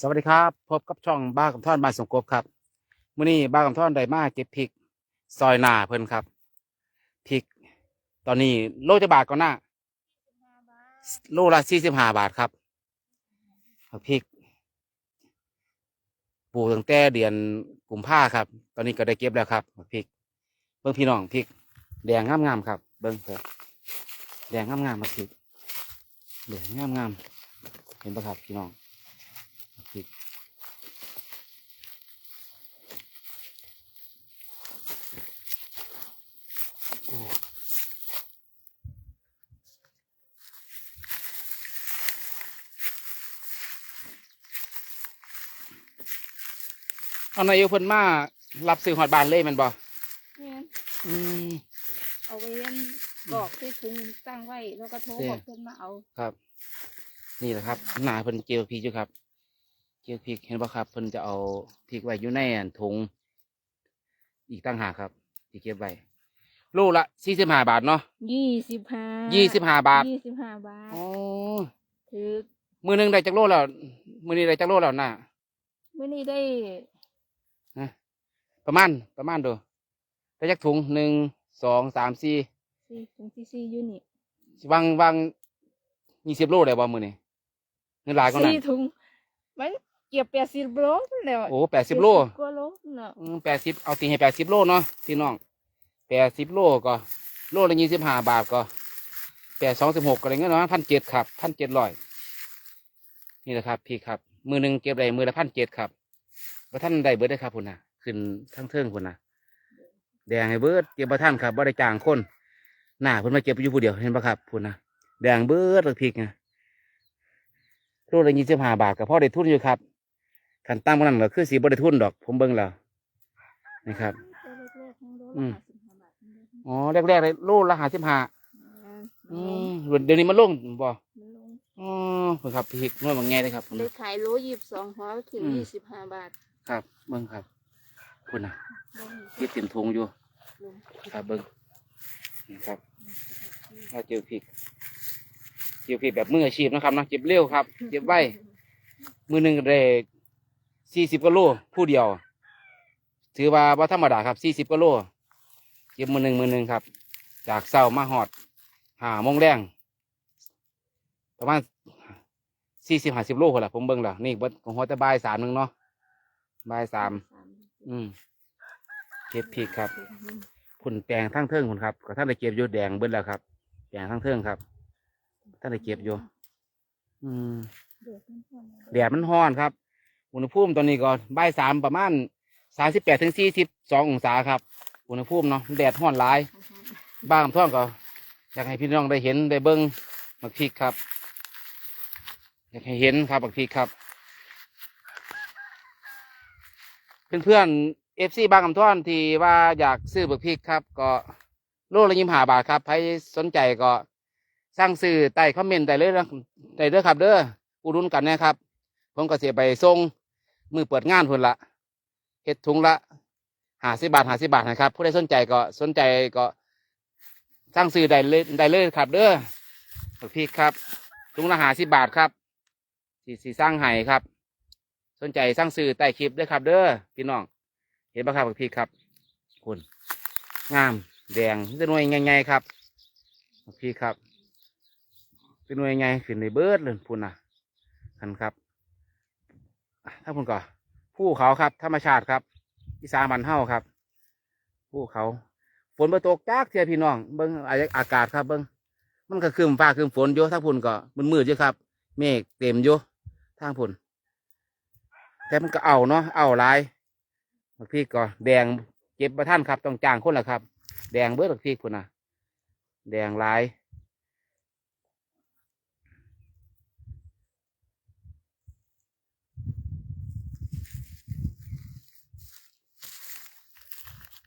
สวัสดีครับ พบกับช่องบ้ากับท่อนบ้านสงกบครับมื้อนี้บ้ากับท่อนได้มาเก็บพริกซอยหนาเพิ่นครับพริก ตอนนี้โลจะบาทก่อนหน้าโลละสี่สิบห้าบาทครับพริกปลูกตั้งแต่เดือนกุมภาครับ ตอนนี้ก็ได้เก็บแล้วครับพริก เบิ่งพี่น้องพริก แดงงามๆครับ เบิ่งเถอะแดงงามๆมาพริกแดงงามๆเห็นปะครับพี่น้อง เอานายกเพิ่นมารับซื้อหอดบานเลยแมันบ่แม่นอืม เอาไว้เย็นกรอกใส่ถุงตั้งไว้ แล้วก็โทรเด้บอกเพื่อนมาเอาครับ นี่แหละครับหนาเพิ่นเกี่ยวพริกอยู่ครับเกี่ยวพริกเห็นบ่ครับเพิ่นจะเอาพริกไว้อยู่ในอันถุงอีกตั้งหากครับที่เก็บไว้โลละสี่สิบห้าบาทเนาะยี่สิบห้ายี่สิบห้าบาทยี่สิบห้าบาท อ๋อถือมือหนึงได้จักโลแล้วมือนี้ได้จักโลแล้วน่ะ เมื่อนี้ได้นะ ประมาณประมาณดูได้จักถุงหนึ่งสองสามสี่สี่ถุงที่สี่อยูนิตวางวางยี่สิบโลได้บ่มือนี้เงินหลายก็นั้นสี่ถุงมันเกี่ยวแปดสิบโลแล้วโอ้แปดสิบโลกว่าโลเนาะแปดสิบเอาตีให้แปดสิบโลเนาะพี่น้องแปดสิบโลก็โลละยี่สิบห้าบาทก็แปดสองสิบหกก็ได้เงินประมาณพันเจ็ดครับพันเจ็ดร้อยนี่แหละครับ พี่ครับ มือหนึ่งเก็บได้มือละพันเจ็ดครับว่าท่านได้เบิดได้ครับพุ่นนะ ขึ้นทั้งเทิงพุ่นนะแดงให้เบิดเก็บบ่ท่านครับบ่ได้จ้างคนหน้าเพิ่นมาเก็บอยู่ผู้เดียวเห็นปะครับพุ่นนะแดงเบิดเลยพริกนะโลละยี่สิบห้าบาทก็พอได้ทุนอยู่ครับขันตั้งมันนั่นก็คือสีบ่ได้ทุนดอก ผมเบิ่งแล้วนะครับตัวเล็กๆของโลอืละมห้าสิบห้าบาทเด้ออ๋อแรกๆเลยโลละห้าสิบห้าอ่าอืมเดี๋ยวนี้มันลงบ่มันลงอ๋อเพิ่นครับพริกน้อยบางแง่เลยครับพุ่นได้นะขายโลยี่สิบสองหัวก็คืออืมยี่สิบห้าบาท ครับเบิ่งครับ พุ่นนะลงเก็บเต็มถุงอยู่ลงครับเบิ่งนี่ครับถ้าเจอพริกเจอพริกแบบมืออาชีพนะครับเนาะเก็บเร็วครับเก็บไว้มือหนึ่งก็ได้สี่สิบกิโลผู้เดียว ถือว่าว่าธรรมดาครับสี่สิบกิโลเก็บมือหนึ่งมือหนึ่งครับ จากเศร้ามาหอดหาโมงแรงประมาณสี่สิบห้าสิบโลคนละผมเบิ่งแล้วนี่เบิดของหัวแต่บ่ายสามหนึ่งเนาะบ่ายสาม อืมเก็บพริกครับผุนแปลงทั้งเทิงคุณครับก็ท่านได้เก็บอยู่แดงเบิดแล้วครับแปลงทั้งเทิงครับท่านได้เก็บอยู่อืมเดือดมันพอแล้วแดดมันร้อนครับ อุณหภูมิตอนนี้ก็บ่ายสามประมาณสามสิบแปดถึงสี่สิบสององศาครับ อุณหภูมิเนาะแดดร้อนหลายบ้างท่อนก็อยากให้พี่น้องได้เห็นได้เบิ้งบักพริกครับ อยากให้เห็นครับบักพริกครับ เพื่อนๆเอฟซีบางคำท่อนที่ว่าอยากซื้อบักพริกครับ ก็โลละยิมหาบาทครับใครสนใจก็สร้างซื้อใต้คอมเมนต์ได้เลยนะได้เด้อครับ เด้ออุดุนกันนะครับ ผมก็เสียไปส่งมือเปิดงานพุ่นละเฮ็ดถุงละหาสิบาทหาสิบาทนะครับ ผู้ใดสนใจก็สนใจก็สร้างซื้อได้เลยได้เลยครับ เด้อบักพริกครับถุงละหาสิบาทครับสีสีสร้างไห้ครับ สนใจสร้างซื้อใต้คลิปด้อครับ เด้อพี่น้อง เห็นปะครับพริกครับคุณงามแดงเป็นหน่วยใหญ่ๆครับพริกครับเป็นหน่วยใหญ่ขึ้นในเบิร์ดเลยพุ่นนะคันครับถ้าพุ่นก่อภูเขาครับ ธรรมชาติครับอีสานมันเฮาครับภูเขา ฝนมาตกจากเทียพี่น้อง เบิ้งอาอากาศครับเบิ้งมันก็คืมฟ้าคืมฝนอยู่ทางพุ่นก็มันมืดอยู่ครับ เมฆเต็มอยู่ทางพุ่น แต่มันก็เอาเนาะเอาลายบักพริกก็แดงเก็บประท่านครับ ต้องจ้างคนละครับ แดงเบิดบักพริกพุ่นะแดงลาย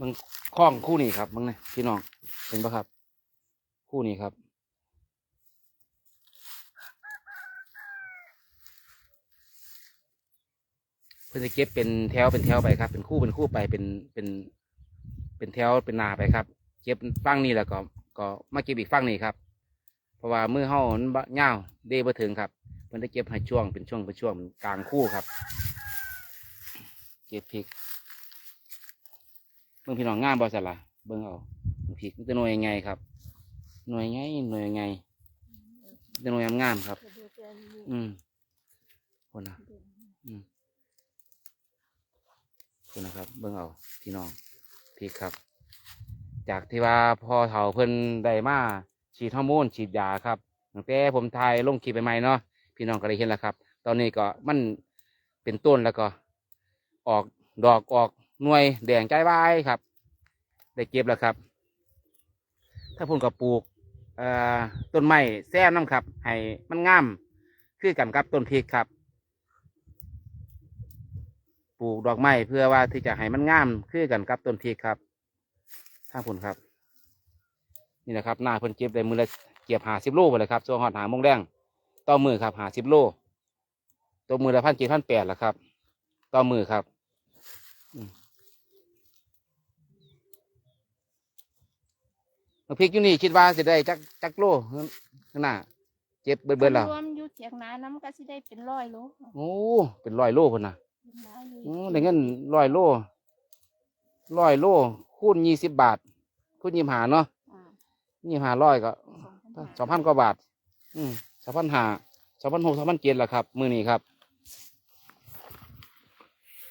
มึงคล้องคู่นี้ครับมึงเนี่ยพี่น้องเห็นปะครับ คู่นี้ครับ เพื่อจะเก็บเป็นแถวเป็นแถวไปครับ เป็นคู่เป็นคู่ไปเป็นเป็น เป็นแถวเป็นหนาไปครับ เก็บฟังนี่แล้วก็ก็มาเก็บอีกฟังนี่ครับ เพราะว่ามือเฮามันบ่ยาวเดบ่ถึงครับเพิ่นได้เก็บให้ช่วงเป็นช่วงเป็นช่วงกลางคู่ครับ เก็บพริกเบิ่งพี่น้องงามบ่สั่นล่ะเบิ่งเอาพริกมันจะหน่วยยังไงครับ หน่วยไงหน่วยยังไงจะหน่วยงามๆครับ อืมคนนะอืม คนนะครับ เบิ่งเอาพี่น้องพริกครับ จากที่ว่าพอเฒ่าเพิ่นได้มาฉีดฮอร์โมนฉีดยาครับตั้งแต่ผมถ่ายลงคลิปใหม่ๆเนาะพี่น้องก็ได้เห็นแล้วครับ ตอนนี้ก็มันเป็นต้นแล้วก็ ออกดอกออกหน่วยแดงใจวายครับ ได้เก็บแล้วครับ ถ้าพุ่นก็ปลูกต้นไม้แซมน้ำครับ ให้มันงามคือกันกับต้นพริกครับ ปลูกดอกไม้เพื่อว่าที่จะให้มันงามคือกันกับต้นพริกครับถ้าพุ่นครับ นี่นะครับหน้าเพิ่นเก็บได้มือละเก็บหาสิบโลไปเลยครับส่วนหอดหาโมงแดงต่อมือครับหาสิบโลตัวมือละพันเจ็ดพันแปดละครับต่อมือครับอืมบักพริกอยู่นี่คิดว่าสิได้จักจักโลข้างหน้าเจ็บเบิดเบิดแล้วรวมอยู่เถียงนาน้ำก็สิได้เป็นร้อยโลโอ้เป็นร้อยโลคนนะ ได้เงินร้อยโลร้อยโลคูณยี่สิบบาท คูณยี่หาเนาะอ่ายี่หาร้อยก็สสอองงพัพันนกว่าบาท อืมสองพันหาสองพันหกสองพันเจ็ดแหละครับ มือนี้ครับ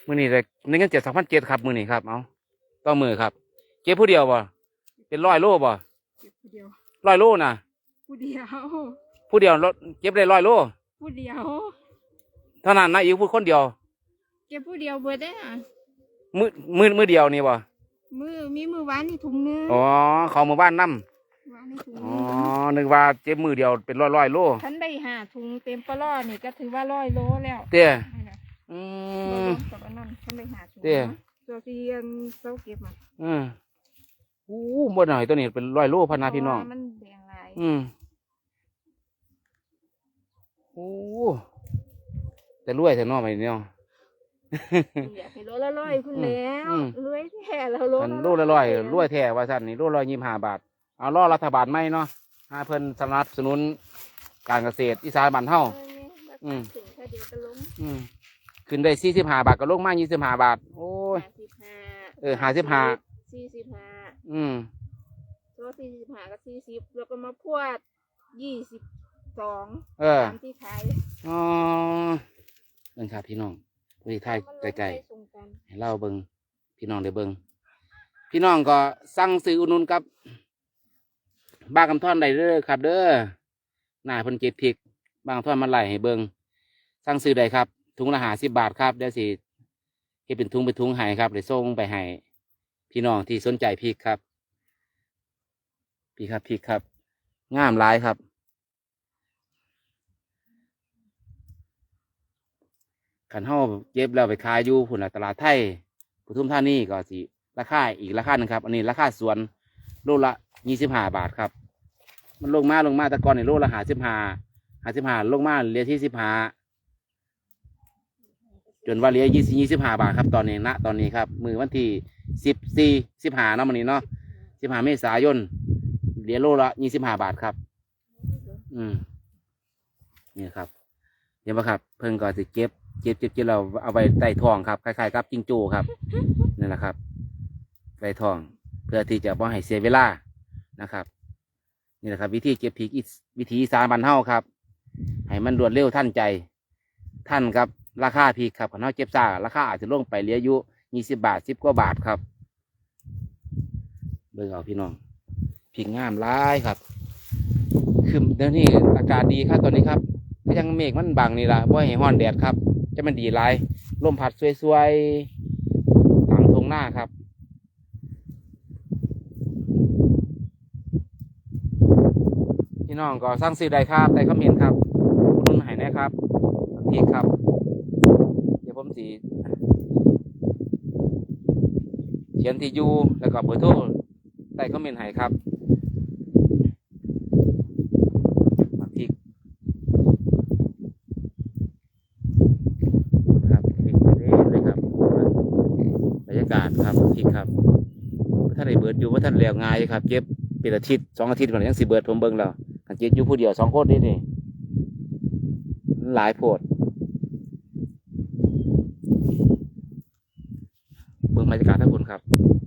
มือนี้เลยในเงินเจ็ดสองพันเจ็ดครับ มือนี้ครับ เอาต่อมือครับ เก็บผู้เดียวบ่เป็นร้อยโลบ่เก็บผู้เดียวร้อยโลนะผู้เดียว ผู้เดียวรถเก็บได้ร้อยโลผู้เดียว เท่านั้นนะอีกผู้คนเดียว เก็บผู้เดียวเบิดได้อะมือมือมือเดียวนี่บ่มือมีมือหวานนี่ถุงนึงอ๋อเขาหมู่บ้านนํหวานนี่ถุงอ๋นึองนึกว่าเจ็บมือเดียวเป็นร้อยร้อยโลฉันได้หาถุงเต็มปลอนี่ก็ถือว่าร้อยโลแล้วเตี้ยนี่แหละอืบ่มรวมกับอันนั้นฉันได้หาถุงเตี้ยตัวที่อันเซาเก็บมาอืมอู้บ่หน่อยตัวนี้เป็นร้อยโลพันนาพี่น้อง เพราะว่ามันแดงหลายอืมโอ้แต่รวยแต่นอกไปเนี่ย อยากให้โลละร้อยคุณแล้วอืม รวยแท้แล้วโลมันละโลละร้อยรวยแท้ว่าสั่นนี่โลละยี่สิบห้าบาท เอาล่อรัฐบาลไม่เนาะหาเพิ่นสนับสนุนการเกษตรอีสานบ้านเฮาเออเนี่ยอืม ถึงแค่เดียวก็ล้มอืมขึ้นได้สี่สิบห้าบาทก็ลงมายี่สิบห้าบาท โอ้ย ห้าสิบห้าเออ55 สี่สิบห้าอืมตัวสี่สิบห้ากับสี่สิบแล้วก็มาพวดยี่สิบสองเออ ตามที่ขาย อ๋อเบิ่งครับพี่น้อง ผู้ที่ไทยไกลๆส่งกันให้เล่าเบิงพี่น้องได้เบิงพี่น้องก็สั่งซื้ออุดหนุนกับ บ้ากำท่อนได้เด้อครับ เด้อหน้าเพิ่นเก็บพริกบ้ากำท่อนมาไล่ให้เบิงสั่งซื้อได้ครับ ถุงละหาสิบบาทครับเดี๋ยวสิเฮ็ดเป็นถุงเป็นถุงให้ครับเดี๋ยวส่งไปให้พี่น้องที่สนใจพริกครับพี่ครับพริกครับงามหลายครับ ขันเฮาเก็บแล้วไปขายอยู่พุ่นน่ะตลาดไทยปทุมธานีก็สิราคาอีกราคาหนึ่งครับ อันนี้ราคาสวนโลละยี่สิบห้าบาทครับ มันลงมาลงมาต่ก่อนในโลละห้าสิบห้าห้าสิบห้าลงมาเหลือที่สิบห้าจนว่าเหลือยี่สิบยี่สิบห้าบาทครับตอนนี้ณตอนนี้ครับ มือวันที่สิบสี่สิบห้าเนาะมันนี้เนาะสิบห้าเมษายนเหลือโลละยี่สิบห้าบาทครับ อืมนี่ครับเห็นปะครับ เพิ่งก็จะเก็บ เก็บเก็บเก็บเราเอาไว้ใต้ท้องครับคล้ายๆกับจิงโจ้ครับนี่แหละครับใต้ท้อง เพื่อที่จะบ่ให้เสียเวลานะครับ นี่แหละครับ วิธีเก็บพริกอีวิธีสานบ้านเฮาครับ ให้มันรวดเร็วทันใจ ท่านครับ ราคาพริกครับขันเฮาเก็บซ่าราคาอาจจะลงไปเหลืออยู่ยี่สิบบาทสิบกว่าบาทครับเบิ่งเอาพี่น้องพริกงามร้ายครับคือเดี๋ยวนี้อากาศดีครับตอนนี้ครับก็ยังเมฆมันบังนี่ละว่าให้ห้อนแดดครับ จะมันดีหลายลมพัดสวยๆกลางทงหน้าครับพี่น้องก็สร้างสื่อใดครับใดคอมเมนต์ครับอุดหนุนให้นะครับพีครับ เดี๋ยวผมสีเขียนที่อยู่แล้วก็เบอร์โทรใต้คอมเมนต์ให้ครับ มาพริกครับพริกเล่เลยครับบรรยากาศครับพริกครับถ้า ได้เบิดอยู่ว่าท่านเลี้ยงง่ายครับ เก็บเป็นอาทิตย์สองอาทิตย์ก่อนยังสิเบิดผมเบิ่งแล้วกันเก็บอยู่ผู้เดียวสองคนนี่นี่หลายโพดเบิ่งบรรยากาศทั้งคุณครับ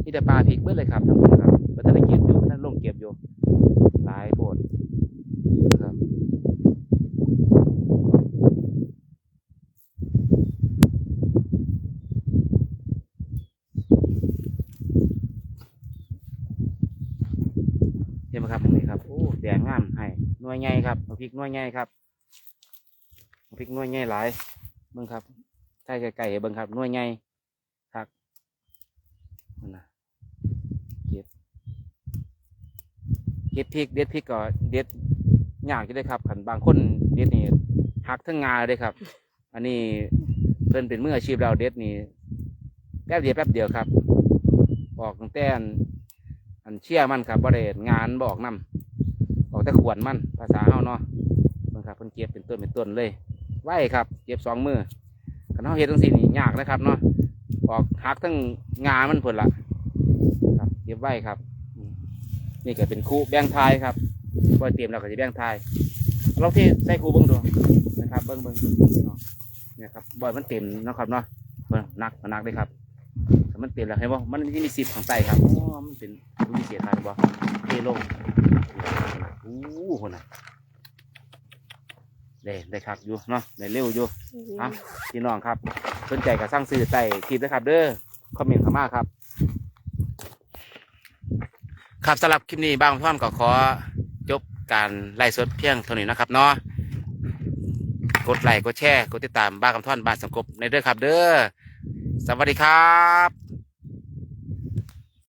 นี่แต่ปลาพริกเบิดเลยครับทั้งคุณครับว่าท่านได้เก็บอยู่ท่านลงเก็บอยู่หลายโพดนะครับ เห็นไหมครับตรงนี้ครับโอ้แดงงามให้หน่วยใหญ่ครับพริกหน่วยใหญ่ครับพริกหน่วยใหญ่หลายเบิ่งครับใช่ไก่ๆเบิ่งครับหน่วยใหญ่ครับนั่นนะเก็บเก็บพริกเด็ดพริกก็เด็ดยากจะได้ครับขันบางคนเด็ดนี่หักทั้งงาเลยครับ อันนี้เพิ่นเป็นมืออาชีพเราเด็ดนี่แป๊บเดียวแป๊บเดียวครับ ออกตั้งแต่ อันเชี่ยมันครับบริเวณงานบอกนำออกแต่ขวนมันภาษาเฮาเนาะเพิ่นครับเพิ่นเก็บเป็นต้นเป็นต้นเลยไว้ครับ เก็บสองมือขันเฮาเฮ็ดทั้งสี่นี่ยากนะครับเนาะออกหักทั้งงานมันผลละครับเก็บไว้ครับ นี่ก็เป็นคู่แบ่งทายครับพอเตรียมแล้วก็จะแบ่งทายลองที่ใส่คู่เบิ้งดูนะครับเบิ้งเบิ้งน้องเนี่ยครับบ่อยมันเต็มนะครับเนาะนักมันหนักเลยครับ มันเต็มแล้วเห็นบ่มันที่มีสิบของไตครับอ๋อมันเป็นรู้มีเสียทายบ่เทลงอู้คนน่ะได้ได้คักอยู่เนาะได้เร็วอยู่อะพี่น้องครับสนใจกับสร้างซื้อไต่คลิปนะครับ เด้อคอมเมนต์เข้ามาครับ ครับสำหรับคลิปนี้บางท่อนก็ขอจบการไล่สดเพียงเท่านี้นะครับเนาะกดไลค์กดแชร์กดติดตามบ้านคำท่อนบ้านสังกบในเด้อครับ เด้อสวัสดีครับ